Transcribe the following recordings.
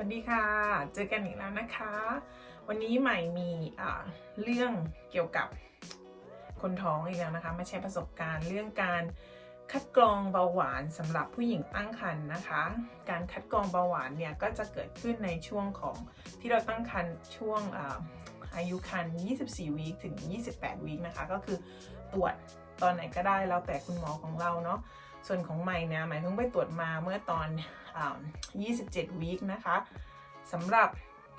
วัสดีค่ะ เจอกันอีกแล้วนะคะ วันนี้ใหม่มีเรื่องเกี่ยวกับคนท้องอีกแล้วนะคะ มาแชร์ประสบการณ์เรื่องการคัดกรองเบาหวานสำหรับผู้หญิงตั้งครรภ์นะคะ การคัดกรองเบาหวานเนี่ยก็จะเกิดขึ้นในช่วงของที่เราตั้งครรภ์ช่วงอาอายุครรภ์24 วีคถึง 28 วีคนะคะ ก็คือตรวจตอนไหนก็ได้แล้วแต่คุณหมอของเราเนาะ ส่วนของใหม่เนี่ยใหม่เพิ่งไปตรวจมาเมื่อตอนอ27วีคนะคะสำหรับ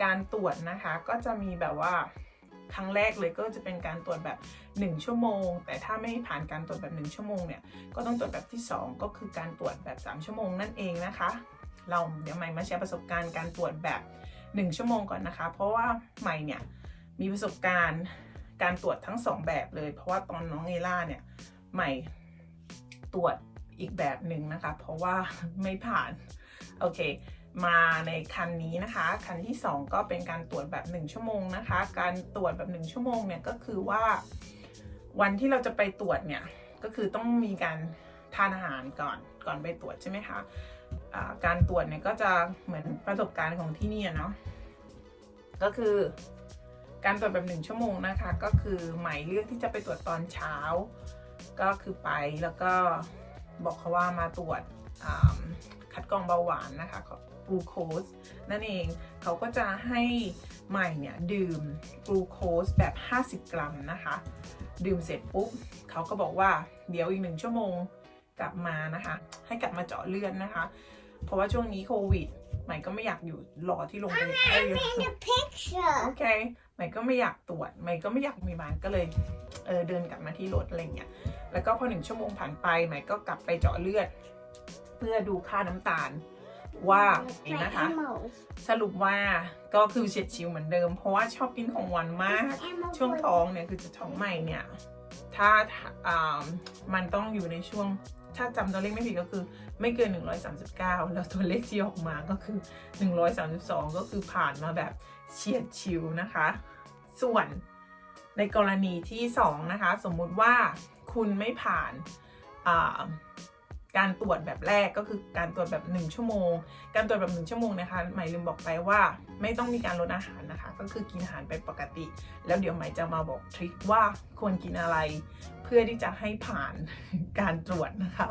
การตรวจนะคะก็จะมีแบบว่าครั้งแรกเลยก็จะเป็นการตรวจแบบ 1 ชั่วโมง แต่ถ้าไม่ผ่านการตรวจแบบ 1 ชั่วโมงเนี่ยก็ต้องตรวจแบบที่ 2 ก็คือการตรวจแบบ 3 ชั่วโมงนั่นเองนะคะ เราเดี๋ยวใหม่มาแชร์ประสบการณ์การตรวจแบบ 1 ชั่วโมงก่อนนะคะ เพราะว่าใหม่เนี่ยมีประสบการณ์การตรวจทั้ง 2 แบบเลย เพราะว่าตอนน้องเอล่าเนี่ยใหม่ตรวจ อีกแบบหนึ่งนะคะ เพราะว่าไม่ผ่าน โอเค มาในคันนี้นะคะ คันที่ 2 ก็เป็นการตรวจแบบ 1 ชั่วโมงนะคะ การตรวจแบบ 1 ชั่วโมงเนี่ยก็คือว่า วันที่เราจะไปตรวจเนี่ยก็คือต้องมีการทานอาหารก่อนก่อนไปตรวจใช่ไหมคะะการตรวจเนี่ยก็จะเหมือนประสบการณ์ของที่นี่เนาะก็คือการตรวจแบบหนึ่งชั่วโมงนะคะ ก็คือหมายเลือกที่จะไปตรวจตอนเช้า ก็คือไปแล้วก็ บอกเขาว่ามาตรวจคัดกรองเบาหวานนะคะกลูโคสนั่นเองเขาก็จะให้ใหม่เนี่ยดื่มกลูโคสแบบ 50 กรัมนะคะ ดื่มเสร็จปุ๊บเขาก็บอกว่าเดี๋ยวอีกหนึ่งชั่วโมงกลับมานะคะ ให้กลับมาเจาะเลือดนะคะ เพราะว่าช่วงนี้โควิด ใหม่ก็ไม่อยากอยู่รอที่โรงพยาบาล เคใหม่ก็ไม่อยากตรวจใหม่ก็ไม่อยากมีบานก็เลยเออเดินกลับมาที่รถอะไรเงี้ยแล้วก็พอหนึ่งชั่วโมงผ่านไปใหม่ก็กลับไปเจาะเลือด เพื่อดูค่าน้ำตาลว่าเองนะคะ Animals. สรุปว่าก็คือเฉียดชิวเหมือนเดิม เพราะว่าชอบกินของหวานมาก Animals ช่วง were- ท้องเนี่ยคือจะท้องใหม่เนี่ย ถ้าอ่ามันต้องอยู่ในช่วง ถ้าจำตัวเลขไม่ผิดก็คือไม่เกิน 139 แล้วตัวเลขที่ออกมาก็คือ 132 ก็คือผ่านมาแบบเฉียดชิวนะคะ ส่วนในกรณีที่ 2 นะคะ สมมุติว่าคุณไม่ผ่าน การตรวจแบบแรกก็คือการตรวจแบบ 1 ชั่วโมง การตรวจแบบ 1 ชั่วโมงนะคะหมายลืมบอกไปว่าไม่ต้องมีการลดอาหารนะคะ ก็คือกินอาหารไปปกติ แล้วเดี๋ยวหมายจะมาบอกทริคว่าควรกินอะไร เพื่อที่จะให้ผ่านการตรวจนะคะ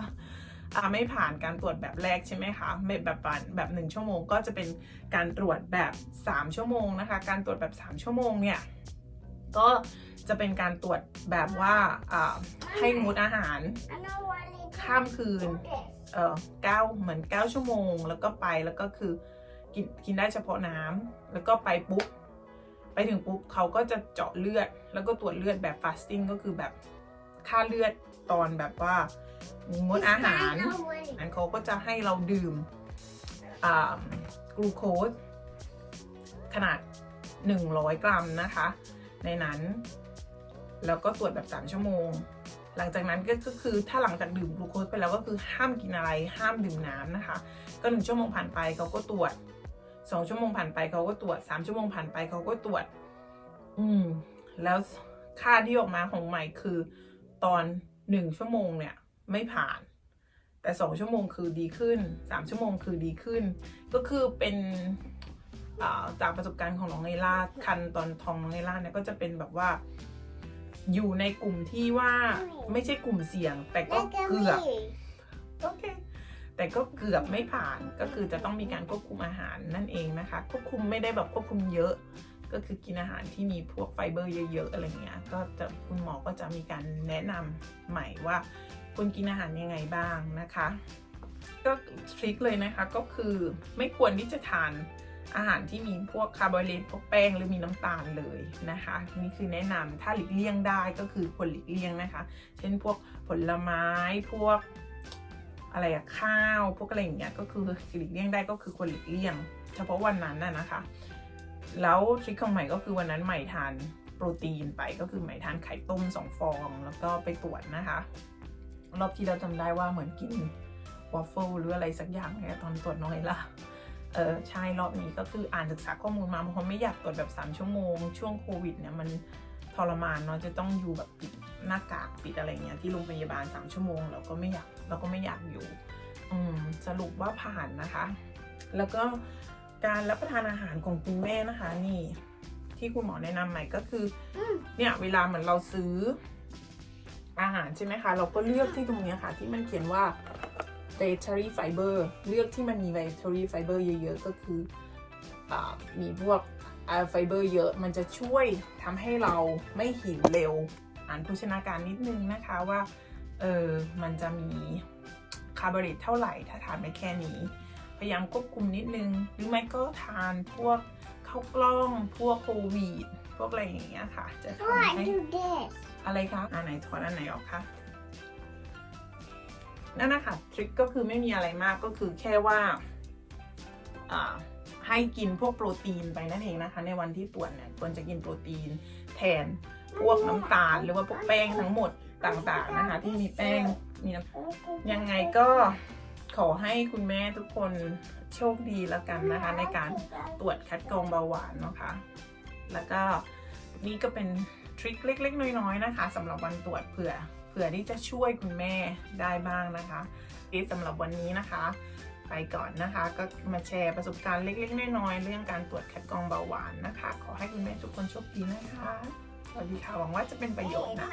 อ่าไม่ผ่านการตรวจแบบแรกใช่ไหมคะไม่แบบผ่านแบบ1ชั่วโมงก็จะเป็นการตรวจแบบ 3 ชั่วโมงนะคะ การตรวจแบบ 3 ชั่วโมงเนี่ยก็จะเป็นการตรวจแบบว่าอ่าให้งดอาหาร I know why they ข้ามคืน do this. เออเก้าเหมือนเก้าชั่วโมง แล้วก็ไปแล้วก็คือกินกินได้เฉพาะน้ำแล้วก็ไปปุ๊บไปถึงปุ๊บเขาก็จะเจาะเลือด แล้วก็ตรวจเลือดแบบ fasting ก็คือแบบค่าเลือดตอนแบบว่างดอาหาร There's no way. นั้นเขาก็จะให้เราดื่มกลูโคสขนาด 100 กรัมนะคะ ในนั้น แล้วก็ตรวจแบบ 3 ชั่วโมง หลังจากนั้นก็คือถ้าหลังจากดื่มกลูโคสไปแล้วก็คือห้ามกินอะไรห้ามดื่มน้ำนะคะ ก็หนึ่งชั่วโมงผ่านไปเขาก็ตรวจสองชั่วโมงผ่านไปเขาก็ตรวจสามชั่วโมงผ่านไปเขาก็ตรวจ อืม แล้วค่าที่ออกมาของใหม่คือ ตอนหนึ่งชั่วโมงเนี่ยไม่ผ่าน แต่สองชั่วโมงคือดีขึ้นสามชั่วโมงคือดีขึ้น ก็คือเป็นจากประสบการณ์ของน้องไนล่าคันตอนท้องน้องไนล่าเนี่ยก็จะเป็นแบบว่า อยู่ในกลุ่มที่ว่าไม่ใช่กลุ่มเสี่ยง แต่ก็ Look at เกือบ me. โอเคแต่ก็เกือบไม่ผ่านก็คือจะต้องมีการควบคุมอาหารนั่นเองนะคะ ควบคุมไม่ได้แบบควบคุมเยอะ ก็คือกินอาหารที่มีพวกไฟเบอร์เยอะๆอะไรเงี้ยก็จะคุณหมอก็จะมีการแนะนำใหม่ว่าควรกินอาหารยังไงบ้างนะคะ ก็ทริคเลยนะคะก็คือไม่ควรที่จะทาน อาหารที่มีพวกคาร์โบไฮเดรตพวกแป้งหรือมีน้ำตาลเลยนะคะนี่คือแนะนำถ้าหลีกเลี่ยงได้ก็คือควรหลีกเลี่ยงนะคะ เช่นพวกผลไม้พวกอะไรอะข้าวพวกอะไรอย่างเงี้ยก็คือหลีกเลี่ยงได้ก็คือควรหลีกเลี่ยง เฉพาะวันนั้นน่ะนะคะ แล้วทริคของใหม่ก็คือวันนั้นใหม่ทานโปรตีนไปก็คือใหม่ทานไข่ต้มสองฟอง แล้วก็ไปตรวจนะคะ รอบที่เราจำได้ว่าเหมือนกินวอฟเฟิลหรืออะไรสักอย่างเนี่ยตอนตรวจน้อยละ เออใช่รอบนี้ก็คืออ่านศึกษาข้อมูลมาเพราะไม่อยากตรวจแบบ 3 ชั่วโมง ช่วงโควิดเนี่ยมันทรมานเนาะจะต้องอยู่แบบปิดหน้ากากปิดอะไรเงี้ยที่โรงพยาบาล 3 ชั่วโมงเราก็ไม่อยากเราก็ไม่อยากอยู่อืมสรุปว่าผ่านนะคะ แล้วก็การรับประทานอาหารของคุณแม่นะคะนี่ที่คุณหมอแนะนำใหม่ก็คือเนี่ยเวลาเหมือนเราซื้ออาหารใช่ไหมคะ เราก็เลือกที่ตรงนี้ค่ะ ที่มันเขียนว่า dietary fiber เลือกที่มันมี dietary fiber เยอะ ๆ ก็คืออามีพวกไฟเบอร์เยอะ มันจะช่วยทำให้เราไม่หิวเร็ว อ่านโภชนาการนิดนึงนะคะว่าเออมันจะมีคาร์โบไฮเดรตเท่าไหร่ ถ้าทานไปแค่นี้ พยายามควบคุมนิดนึง หรือไม่ก็ทานพวกข้าวกล้อง พวกโควิดพวกอะไรอย่างเงี้ยค่ะ จะทำ What ให้ do this? อะไรคะอันไหนถอดอันไหนออกคะ นั่นนะคะทริคก็คือไม่มีอะไรมากก็คือแค่ว่าให้กินพวกโปรตีนไปนั่นเองนะคะ ในวันที่ตรวจเนี่ยควรจะกินโปรตีนแทนพวกน้ำตาล หรือว่าพวกแป้งทั้งหมดต่างๆนะคะ ที่มีแป้งมีน้ำยังไงก็ขอให้คุณแม่ทุกคนโชคดีแล้วกันนะคะ ในการตรวจคัดกรองเบาหวานนะคะ แล้วก็นี่ก็เป็นทริคเล็ก ๆ น้อยๆนะคะสำหรับวันตรวจเผื่อ เผื่อที่จะช่วยคุณแม่ได้บ้างนะคะที่สำหรับวันนี้นะคะ ไปก่อนนะคะ ก็มาแชร์ประสบการณ์เล็กๆน้อยๆเรื่องการตรวจคัดกรองเบาหวานนะคะ ขอให้คุณแม่ทุกคนโชคดีนะคะสวัสดีค่ะหวังว่าจะเป็นประโยชน์นะ